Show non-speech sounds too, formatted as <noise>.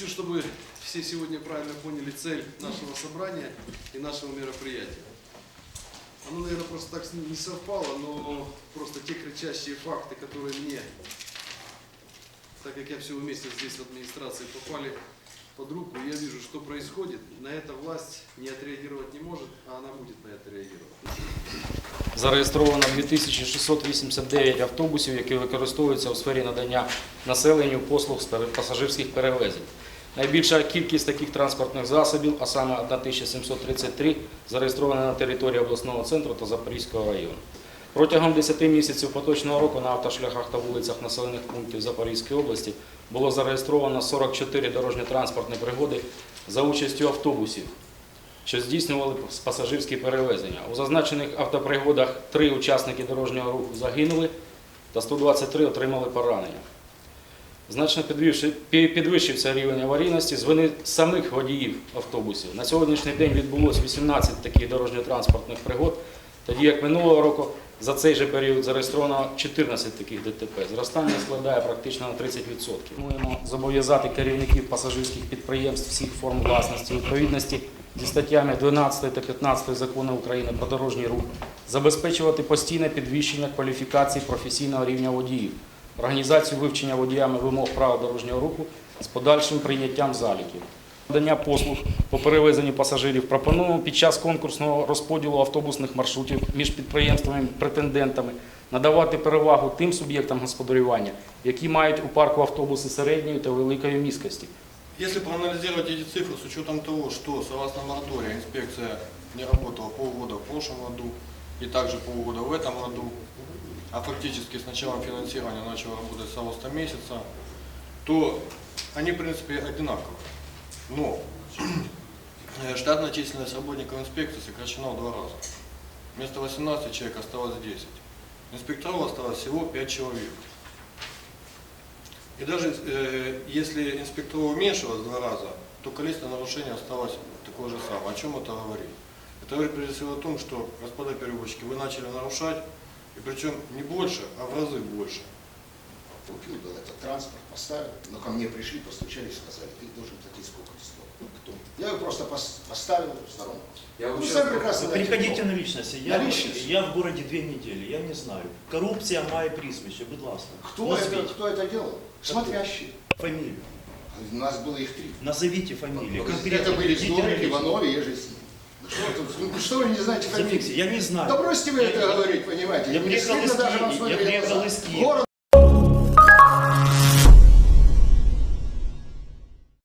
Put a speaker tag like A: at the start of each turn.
A: хочу, чтобы все сегодня правильно поняли цель нашего собрания и нашего мероприятия. Оно, наверное, просто так не совпало, но просто те кричащие факты, которые мне, так как я все вместе здесь в администрации попали под руку, я вижу, что происходит. На это власть не отреагировать не может, а она будет на это реагировать.
B: Зареєстровано 2689 автобусів, які використовуються у сфері надання населенню послуг з пере- пасажирських перевезень. Найбільша кількість таких транспортних засобів, а саме 1733, зареєстрована на території обласного центру та Запорізького району. Протягом 10 місяців поточного року на автошляхах та вулицях населених пунктів Запорізької області було зареєстровано 44 дорожньо-транспортні пригоди за участю автобусів, що здійснювали пасажирські перевезення. У зазначених автопригодах три учасники дорожнього руху загинули та 123 отримали поранення. Значно підвищився рівень аварійності з вини самих водіїв автобусів. На сьогоднішній день відбулося 18 таких дорожньо-транспортних пригод, тоді як минулого року за цей же період зареєстровано 14 таких ДТП. Зростання складає практично на 30%. Плануємо зобов'язати керівників пасажирських підприємств всіх форм власності відповідності зі статтями 12 та 15 закону України про дорожній рух забезпечувати постійне підвищення кваліфікації професійного рівня водіїв, організацію вивчення водіями вимог правил дорожнього руху з подальшим прийняттям заліків. Надання послуг по перевезенню пасажирів пропонуємо під час конкурсного розподілу автобусних маршрутів між підприємствами претендентами надавати перевагу тим суб'єктам господарювання, які мають у парку автобуси середньої та великої міськості.
C: Если проанализировать эти цифры с учетом того, что согласно мораторию инспекция не работала полгода в прошлом году и также полгода в этом году, а фактически с началом финансирования начала работать с августа месяца, то они в принципе одинаковы. Но <clears throat> штатная численность работников инспекции сокращена в два раза. Вместо 18 человек осталось 10. Инспекторов осталось всего 5 человек. И даже э, если инспекторов уменьшилось в два раза, то количество нарушений осталось такое же самое. О чем это говорит? Это говорит прежде всего о том, что, господа перевозчики, вы начали нарушать, и причем не больше, а в разы больше.
D: Купил был этот транспорт, поставил, но ко мне пришли, постучали, сказали, ты должен платить сколько стоит. Ну, кто? Я его просто пос- поставил в сторонку.
E: Я
D: Ну, сами прекрасно
F: Вы
D: знаете,
F: Приходите
D: кто.
F: на личности. Я,
D: На личность?
F: я в городе две недели, я не знаю. Коррупция має прізвище, будь ласка.
D: Кто это,
F: Назвіть
D: кто это делал? Смотрящие.
F: фамилию.
D: У нас было их три.
F: Назовите фамилию.
D: Это
F: Конкретно.
D: были
F: Идите на
D: Зорин,
F: личность.
D: Иванов и Ежесин. Ну что, тут- ну что вы не знаете
F: Зафиксируйте.
D: фамилии?
F: Я не знаю.
D: Да бросьте вы
F: Я-
D: это говорить, понимаете.
F: Я
D: Не
F: приехал
D: стыдно
F: из
D: даже вам
F: Киева, я
D: смотреть в
F: приехал
D: глаза.
F: из Киева.
D: Город